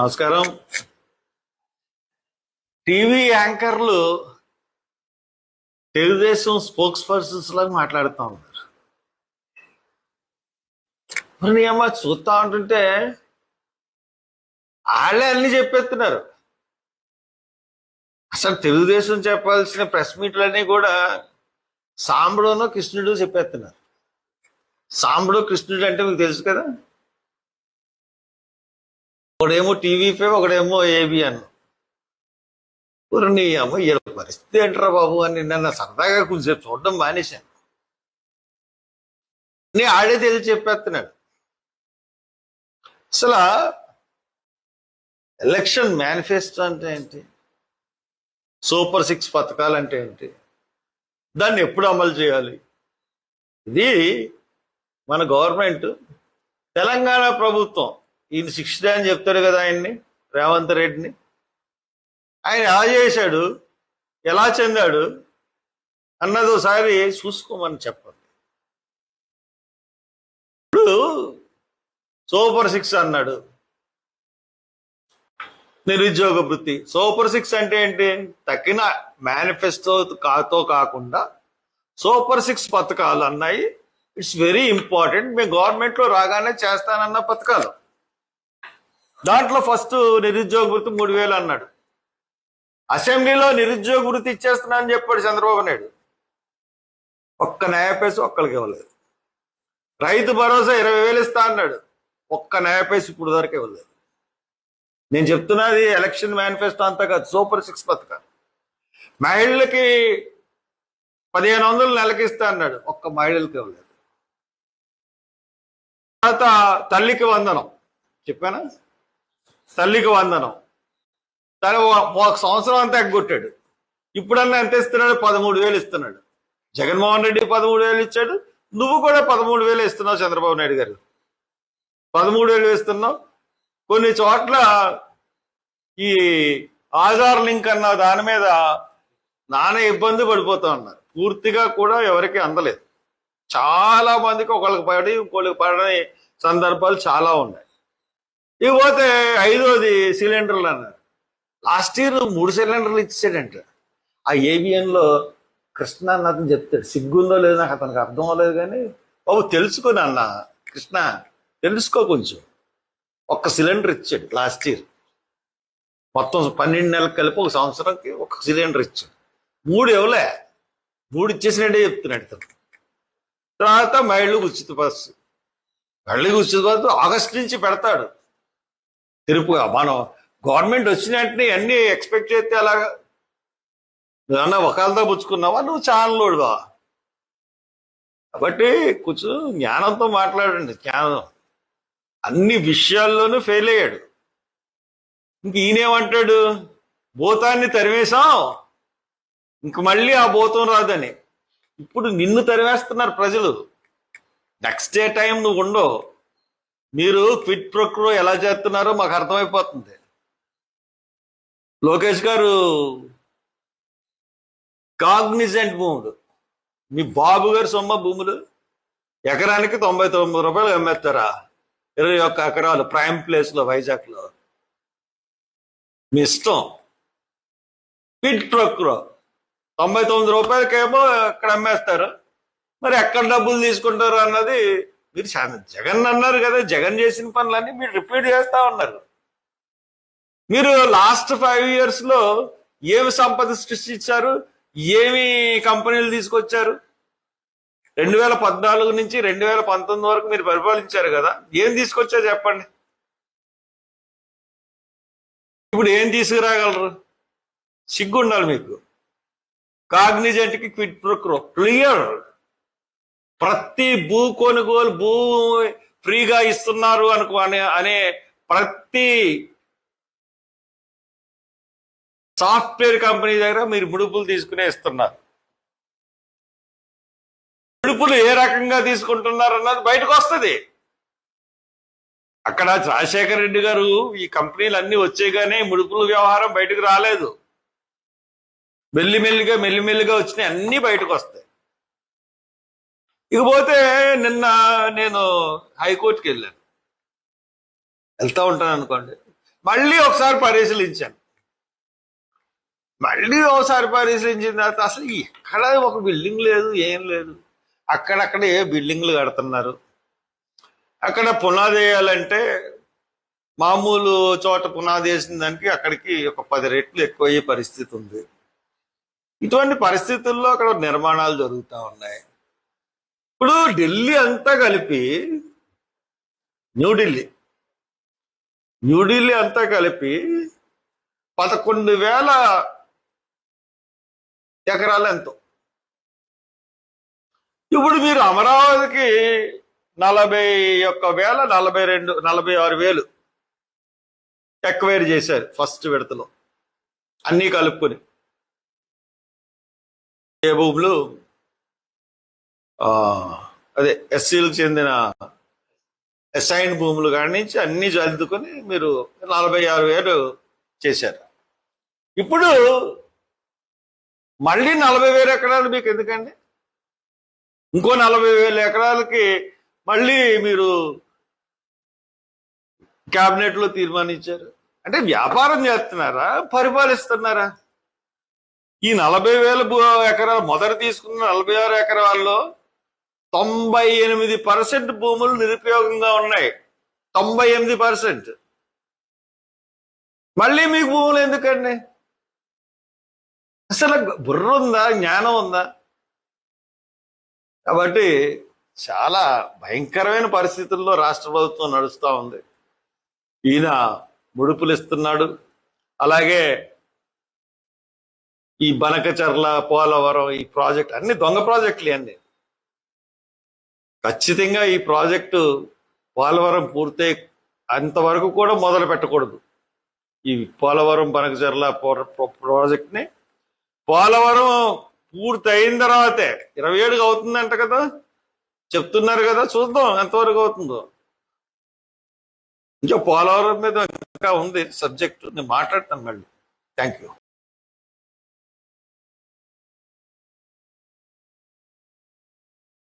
నమస్కారం. టీవీ యాంకర్లు Telugu Desam spokespersons లాగా మాట్లాడుతూ ఉన్నారు. మరి అమ్మ చూస్తా ఉంటుంటే వాళ్ళే అన్ని చెప్పేస్తున్నారు. అసలు తెలుగుదేశం చెప్పాల్సిన ప్రెస్ మీట్లన్నీ కూడా సాంబడును కృష్ణుడు చెప్పేస్తున్నారు. సాంబడు కృష్ణుడు అంటే మీకు తెలుసు కదా? ఒకడేమో టీవీ ఫైవ్ ఒకడేమో ఏబిఎన్ ఊరు నీ అమ్మ ఈడ పరిస్థితి ఏంట్రా బాబు అని నిన్న సరదాగా కొంచెం చూడడం మానేశాను. నీ ఆడే తెలిసి చెప్పేస్తున్నాడు. అసలు ఎలక్షన్ మేనిఫెస్టో అంటే ఏంటి? సూపర్ సిక్స్ పథకాలు అంటే ఏంటి? దాన్ని ఎప్పుడు అమలు చేయాలి? ఇది మన గవర్నమెంట్ తెలంగాణ ప్రభుత్వం ఈయన శిక్ష అని చెప్తాడు కదా ఆయన్ని రేవంత్ రెడ్డిని. ఆయన ఎలా చేశాడు ఎలా చెందాడు అన్నది ఒకసారి చూసుకోమని చెప్పండి. ఇప్పుడు సూపర్ సిక్స్ అన్నాడు. నిరుద్యోగ వృత్తి. సూపర్ సిక్స్ అంటే ఏంటి? తక్కిన మేనిఫెస్టో కాతో కాకుండా సూపర్ సిక్స్ పథకాలు అన్నాయి. ఇట్స్ వెరీ ఇంపార్టెంట్ మేము గవర్నమెంట్లో రాగానే చేస్తానన్న పథకాలు. దాంట్లో ఫస్ట్ నిరుద్యోగ వృత్తి మూడు వేలు అన్నాడు. అసెంబ్లీలో నిరుద్యోగ వృత్తి ఇచ్చేస్తున్నా అని చెప్పాడు చంద్రబాబు నాయుడు. ఒక్క న్యాయపేసి ఒక్కరికి ఇవ్వలేదు. రైతు భరోసా ఇరవై వేలు ఇస్తా అన్నాడు. ఒక్క న్యాయపేసి ఇప్పుడు వరకు ఇవ్వలేదు. నేను చెప్తున్నది ఎలక్షన్ మేనిఫెస్టో అంతా కాదు సూపర్ సిక్స్ పథకాలు. మహిళలకి పదిహేను వందలు నెలకి ఇస్తా అన్నాడు. ఒక్క మహిళలకి ఇవ్వలేదు. తర్వాత తల్లికి వందనం. చెప్పానా? తల్లికి వందనం. తను ఒక సంవత్సరం అంతా ఎగ్గొట్టాడు ఇప్పుడన్నా ఎంత ఇస్తున్నాడు? పదమూడు వేలు ఇస్తున్నాడు. జగన్మోహన్ రెడ్డి పదమూడు వేలు ఇచ్చాడు. నువ్వు కూడా పదమూడు వేలు ఇస్తున్నావు చంద్రబాబు నాయుడు గారు. పదమూడు వేలు ఇస్తున్నావు కొన్ని చోట్ల ఈ ఆధార్ లింక్ అన్న దాని మీద నానా ఇబ్బంది పడిపోతా ఉన్నారు. పూర్తిగా కూడా ఎవరికి అందలేదు. చాలా మందికి ఒకళ్ళకి పడి ఇంకోళ్ళకి పడని సందర్భాలు చాలా ఉన్నాయి. ఇక పోతే ఐదోది సిలిండర్లు అన్నారు. లాస్ట్ ఇయర్ మూడు సిలిండర్లు ఇచ్చాడంట ఆ ఏబిఎన్లో కృష్ణ అన్న అతను చెప్తాడు. సిగ్గుందో లేదో నాకు అతనికి అర్థం అవ్వలేదు కానీ బాబు తెలుసుకొని అన్న కృష్ణ తెలుసుకో కొంచెం. ఒక్క సిలిండర్ ఇచ్చాడు లాస్ట్ ఇయర్. మొత్తం పన్నెండు నెలలకు కలిపి ఒక సంవత్సరంకి ఒక సిలిండర్ ఇచ్చాడు. మూడు ఇవ్వలే. మూడు ఇచ్చేసినట్టే చెప్తున్నాడు తను తర్వాత మహిళలకు ఉచిత బస్సు. మళ్ళీ ఉచిత బస్సు ఆగస్ట్ నుంచి పెడతాడు. తిరుపుగా మనం గవర్నమెంట్ వచ్చిన వెంటనే అన్ని ఎక్స్పెక్ట్ చేస్తే అలాగా? అన్న ఒకళ్ళతో పుచ్చుకున్నావా? నువ్వు ఛానల్లోడువా కాబట్టి కొంచెం జ్ఞానంతో మాట్లాడండి. జ్ఞానం. అన్ని విషయాల్లోనూ ఫెయిల్ అయ్యాడు. ఇంక ఈయనేమంటాడు భూతాన్ని తరివేశాం ఇంక మళ్ళీ ఆ భూతం రాదని. ఇప్పుడు నిన్ను తరివేస్తున్నారు ప్రజలు. నెక్స్ట్ డే టైం నువ్వు ఉండవు. మీరు క్విట్ ప్రొక్రో ఎలా చేస్తున్నారో మాకు అర్థమైపోతుంది. లోకేష్ గారు కాగ్నిజెంట్ భూములు మీ బాబు గారు సొమ్మ భూములు ఎకరానికి తొంభై తొమ్మిది రూపాయలు అమ్మేస్తారా? ఇరవై ఒక్క ఎకరాలు ప్రైమ్ ప్లేస్లో వైజాగ్లో మీ ఇష్టం. క్విట్ ప్రొక్రో తొంభై తొమ్మిది రూపాయలకేమో ఇక్కడ అమ్మేస్తారు. మరి ఎక్కడ డబ్బులు తీసుకుంటారు అన్నది మీరు చాలా- జగన్ అన్నారు కదా జగన్ చేసిన పనులన్నీ మీరు రిపీట్ చేస్తా ఉన్నారు. మీరు లాస్ట్ ఫైవ్ ఇయర్స్లో ఏమి సంపద సృష్టించారు ఏమి కంపెనీలు తీసుకొచ్చారు? రెండు వేల పద్నాలుగు నుంచి రెండు వేల పంతొమ్మిది వరకు మీరు పరిపాలించారు కదా ఏం తీసుకొచ్చారు చెప్పండి? ఇప్పుడు ఏం తీసుకురాగలరు? సిగ్గు ఉండాలి మీకు. కాగ్నిజెంట్కి క్విట్ ప్రొక్రో. క్లియర్. ప్రతి భూ కొనుగోలు భూ ఫ్రీగా ఇస్తున్నారు అనుకో అనే అనే ప్రతి సాఫ్ట్వేర్ కంపెనీ దగ్గర మీరు ముడుపులు తీసుకునే ఇస్తున్నారు. ముడుపులు ఏ రకంగా తీసుకుంటున్నారు అన్నది బయటకు వస్తుంది. అక్కడ రాజశేఖర రెడ్డి గారు ఈ కంపెనీలు అన్ని వచ్చేగానే ముడుపుల వ్యవహారం బయటకు రాలేదు. మెల్లిమెల్లిగా మెల్లిమెల్లిగా వచ్చినాయి అన్ని బయటకు వస్తాయి. ఇకపోతే నిన్న నేను హైకోర్టుకి వెళ్ళాను వెళ్తా ఉంటాను అనుకోండి. మళ్ళీ ఒకసారి పరిశీలించాను. మళ్ళీ ఒకసారి పరిశీలించిన తర్వాత అసలు ఎక్కడ ఒక బిల్డింగ్ లేదు ఏం లేదు. అక్కడక్కడే బిల్డింగ్లు కడుతున్నారు? అక్కడ పునాది వేయాలంటే మామూలు చోట పునాది వేసిన దానికి అక్కడికి ఒక పది రెట్లు ఎక్కువ అయ్యే పరిస్థితి ఉంది. ఇటువంటి పరిస్థితుల్లో అక్కడ నిర్మాణాలు జరుగుతూ ఉన్నాయి. ఇప్పుడు ఢిల్లీ అంతా కలిపి న్యూఢిల్లీ న్యూఢిల్లీ అంతా కలిపి పదకొండు వేల ఎకరాలు ఎంతో ఇప్పుడు మీరు అమరావతికి నలభై ఒక్క వేల నలభై రెండు నలభై ఆరు వేలు ఎక్వైర్ చేశారు ఫస్ట్ విడతలో. అన్నీ కలుపుకొని. ఏ భూములు? అదే ఎస్సీలకు చెందిన అసైన్ భూములు కానించి నుంచి అన్ని చదువుకొని మీరు నలభై ఆరు వేలు చేశారు. ఇప్పుడు మళ్ళీ నలభై వేల ఎకరాలు మీకు ఎందుకండి? ఇంకో నలభై వేల ఎకరాలకి మళ్ళీ మీరు క్యాబినెట్లో తీర్మానించారు. అంటే వ్యాపారం చేస్తున్నారా? పరిపాలిస్తున్నారా? ఈ నలభై వేల ఎకరాలు మొదట తీసుకున్న నలభై ఆరు ఎకరాల్లో తొంభై ఎనిమిది పర్సెంట్ భూములు నిరుపయోగంగా ఉన్నాయి. తొంభై ఎనిమిది పర్సెంట్. మళ్ళీ మీకు భూములు ఎందుకండి? అసలు బుర్ర ఉందా? జ్ఞానం ఉందా? కాబట్టి చాలా భయంకరమైన పరిస్థితుల్లో రాష్ట్ర ప్రభుత్వం నడుస్తూ ఉంది. ఈయన ముడుపులు ఇస్తున్నాడు అలాగే ఈ బనకచర్ల పోలవరం ఈ ప్రాజెక్ట్ అన్ని దొంగ ప్రాజెక్టులు అన్ని. ఖచ్చితంగా ఈ ప్రాజెక్టు పోలవరం పూర్తయి అంతవరకు కూడా మొదలు పెట్టకూడదు. ఈ పోలవరం బనకచర్ల ప్రాజెక్ట్ని పోలవరం పూర్తి అయిన తర్వాతే ఇరవై ఏడుగా అవుతుందంట కదా? చెప్తున్నారు కదా? చూద్దాం ఎంతవరకు అవుతుందో. ఇంకా పోలవరం మీద ఇంకా ఉంది సబ్జెక్ట్. నేను మాట్లాడతాను మళ్ళీ. Thank you.